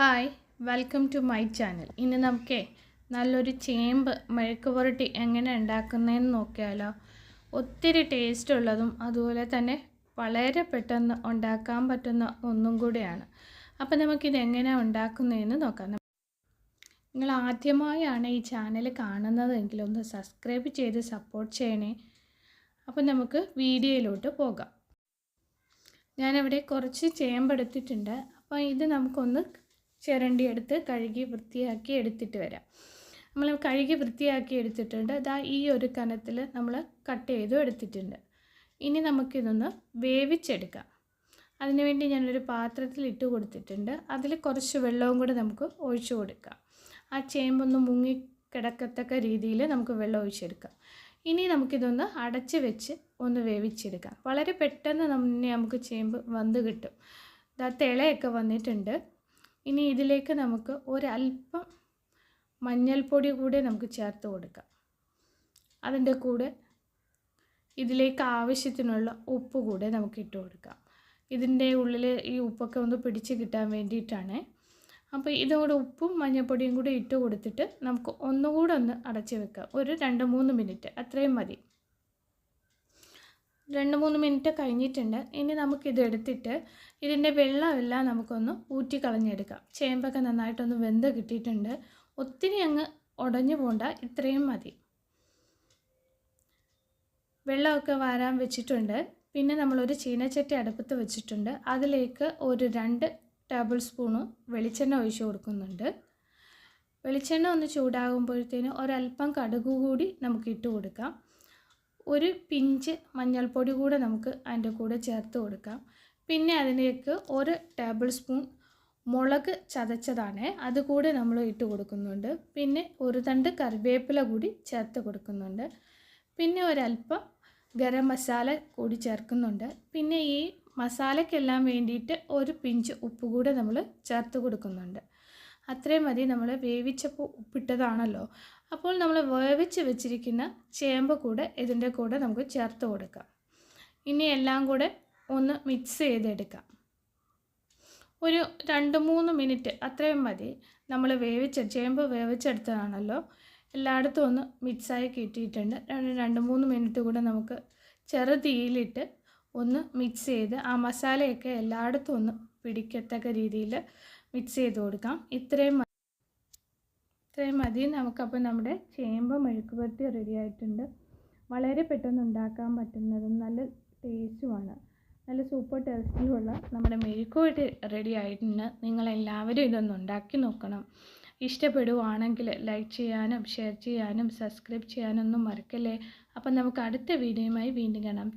Hi welcome to my channel ഇന്ന് നമുക്ക് നല്ലൊരു ചേമ്പ് മെഴുക്ക് പുരട്ടി എങ്ങനെ ഉണ്ടാക്കുന്നതെന്ന് നോക്കിയാലോ. ഒത്തിരി ടേസ്റ്റ് ഉള്ളതും അതുപോലെ തന്നെ വളരെ പെട്ടെന്ന് ഉണ്ടാക്കാൻ പറ്റുന്ന ഒന്നും കൂടിയാണ്. അപ്പോൾ നമുക്കിത് എങ്ങനെ ഉണ്ടാക്കുന്നതെന്ന് നോക്കാം. നിങ്ങൾ ആദ്യമായാണ് ഈ ചാനൽ കാണുന്നതെങ്കിൽ ഒന്ന് സബ്സ്ക്രൈബ് ചെയ്ത് സപ്പോർട്ട് ചെയ്യണേ. അപ്പോൾ നമുക്ക് വീഡിയോയിലോട്ട് പോകാം. ഞാനിവിടെ കുറച്ച് ചേമ്പെടുത്തിട്ടുണ്ട് അപ്പോൾ ഇത് നമുക്കൊന്ന് ചിരണ്ടി എടുത്ത് കഴുകി വൃത്തിയാക്കി എടുത്തിട്ട് വരാം. നമ്മൾ കഴുകി വൃത്തിയാക്കി എടുത്തിട്ടുണ്ട്. അതാ ഈ ഒരു കനത്തിൽ നമ്മൾ കട്ട് ചെയ്തു എടുത്തിട്ടുണ്ട്. ഇനി നമുക്കിതൊന്ന് വേവിച്ചെടുക്കാം. അതിനുവേണ്ടി ഞാനൊരു പാത്രത്തിൽ ഇട്ട് കൊടുത്തിട്ടുണ്ട്. അതിൽ കുറച്ച് വെള്ളവും കൂടി നമുക്ക് ഒഴിച്ചു കൊടുക്കാം. ആ ചേമ്പൊന്ന് മുങ്ങി കിടക്കത്തക്ക രീതിയിൽ നമുക്ക് വെള്ളം ഒഴിച്ചെടുക്കാം. ഇനി നമുക്കിതൊന്ന് അടച്ച് വെച്ച് ഒന്ന് വേവിച്ചെടുക്കാം. വളരെ പെട്ടെന്ന് തന്നെ നമുക്ക് ചേമ്പ് വന്ന് കിട്ടും. ഇതാ തിളയൊക്കെ വന്നിട്ടുണ്ട്. ഇനി ഇതിലേക്ക് നമുക്ക് ഒരല്പം മഞ്ഞൾപ്പൊടി കൂടെ നമുക്ക് ചേർത്ത് കൊടുക്കാം. അതിന്റെ കൂടെ ഇതിലേക്ക് ആവശ്യത്തിനുള്ള ഉപ്പ് കൂടെ നമുക്ക് ഇട്ട് കൊടുക്കാം. ഇതിന്റെ ഉള്ളിൽ ഈ ഉപ്പൊക്കെ ഒന്ന് പിടിച്ച് കിട്ടാൻ വേണ്ടിയിട്ടാണ്. അപ്പോൾ ഇതോടെ ഉപ്പും മഞ്ഞൾപ്പൊടിയും കൂടി ഇട്ട് കൊടുത്തിട്ട് നമുക്ക് ഒന്നുകൂടെ ഒന്ന് അടച്ച് വെക്കാം. ഒരു രണ്ട് മൂന്ന് മിനിറ്റ്. അത്രയും മതി. രണ്ട് മൂന്ന് മിനിറ്റ് കഴിഞ്ഞിട്ടുണ്ട്. ഇനി നമുക്കിത് എടുത്തിട്ട് ഇതിന്റെ വെള്ളമെല്ലാം നമുക്കൊന്ന് ഊറ്റി കളഞ്ഞെടുക്കാം ചേമ്പൊക്കെ നന്നായിട്ടൊന്ന് വെന്ത് കിട്ടിയിട്ടുണ്ട്. ഒത്തിരി അങ്ങ് ഉടഞ്ഞു പോണ്ട ഇത്രയും മതി. വെള്ളമൊക്കെ വാരാൻ വെച്ചിട്ടുണ്ട്. പിന്നെ നമ്മളൊരു ചീനച്ചട്ടി അടുപ്പത്ത് വെച്ചിട്ടുണ്ട്. അതിലേക്ക് ഒരു രണ്ട് ടേബിൾ സ്പൂണ് വെളിച്ചെണ്ണ ഒഴിച്ചു കൊടുക്കുന്നുണ്ട്. വെളിച്ചെണ്ണ ഒന്ന് ചൂടാകുമ്പോഴത്തേന് ഒരല്പം കടുക് കൂടി നമുക്ക് ഇട്ട് കൊടുക്കാം. ഒരു പിഞ്ച് മഞ്ഞൾപ്പൊടി കൂടെ നമുക്ക് അതിന്റെ കൂടെ ചേർത്ത് കൊടുക്കാം. പിന്നെ അതിലേക്ക് ഒരു ടേബിൾ സ്പൂൺ മുളക് ചതച്ചതാണ്. അതുകൂടെ നമ്മൾ ഇട്ട് കൊടുക്കുന്നുണ്ട്. പിന്നെ ഒരു തണ്ട് കറിവേപ്പില കൂടി ചേർത്ത് കൊടുക്കുന്നുണ്ട്. പിന്നെ ഒരല്പം ഗരം മസാല കൂടി ചേർക്കുന്നുണ്ട്. പിന്നെ ഈ മസാലയ്ക്കെല്ലാം വേണ്ടിയിട്ട് ഒരു പിഞ്ച് ഉപ്പ് കൂടെ നമ്മൾ ചേർത്ത് കൊടുക്കുന്നുണ്ട്. അത്രയും മതി നമ്മൾ വേവിച്ചപ്പോൾ ഉപ്പിട്ടതാണല്ലോ. അപ്പോൾ നമ്മൾ വേവിച്ച് വെച്ചിരിക്കുന്ന ചേമ്പ് കൂടെ ഇതിന്റെ കൂടെ നമുക്ക് ചേർത്ത് കൊടുക്കാം. ഇനി എല്ലാം കൂടെ ഒന്ന് മിക്സ് ചെയ്തെടുക്കാം. ഒരു രണ്ട് മൂന്ന് മിനിറ്റ് അത്രയും മതി. നമ്മൾ വേവിച്ച ചേമ്പ് വേവിച്ചെടുത്തതാണല്ലോ. എല്ലായിടത്തും ഒന്ന് മിക്സായി കിട്ടിയിട്ടുണ്ട്. രണ്ട് മൂന്ന് മിനിറ്റ് കൂടെ നമുക്ക് ചെറു തീയിലിട്ട് ഒന്ന് മിക്സ് ചെയ്ത് ആ മസാലയൊക്കെ എല്ലായിടത്തും ഒന്ന് പിടിക്കത്തക്ക രീതിയിൽ മിക്സ് ചെയ്ത് കൊടുക്കാം. ഇത്രയും ഇത്രയും മതി. നമുക്കപ്പോൾ നമ്മുടെ ചേമ്പ് മെഴുക്ക് പുരട്ടി റെഡി ആയിട്ടുണ്ട്. വളരെ പെട്ടെന്ന് ഉണ്ടാക്കാൻ പറ്റുന്നതും നല്ല ടേസ്റ്റുമാണ് നല്ല സൂപ്പർ ടേസ്റ്റിലുള്ള നമ്മുടെ മെഴുക്ക് പുരട്ടി റെഡി ആയിട്ടുണ്ട്. നിങ്ങളെല്ലാവരും ഇതൊന്ന് ഉണ്ടാക്കി നോക്കണം. ഇഷ്ടപ്പെടുവാണെങ്കിൽ ലൈക്ക് ചെയ്യാനും ഷെയർ ചെയ്യാനും സബ്സ്ക്രൈബ് ചെയ്യാനൊന്നും മറക്കല്ലേ. അപ്പം നമുക്ക് അടുത്ത വീഡിയോയുമായി വീണ്ടും കാണാം.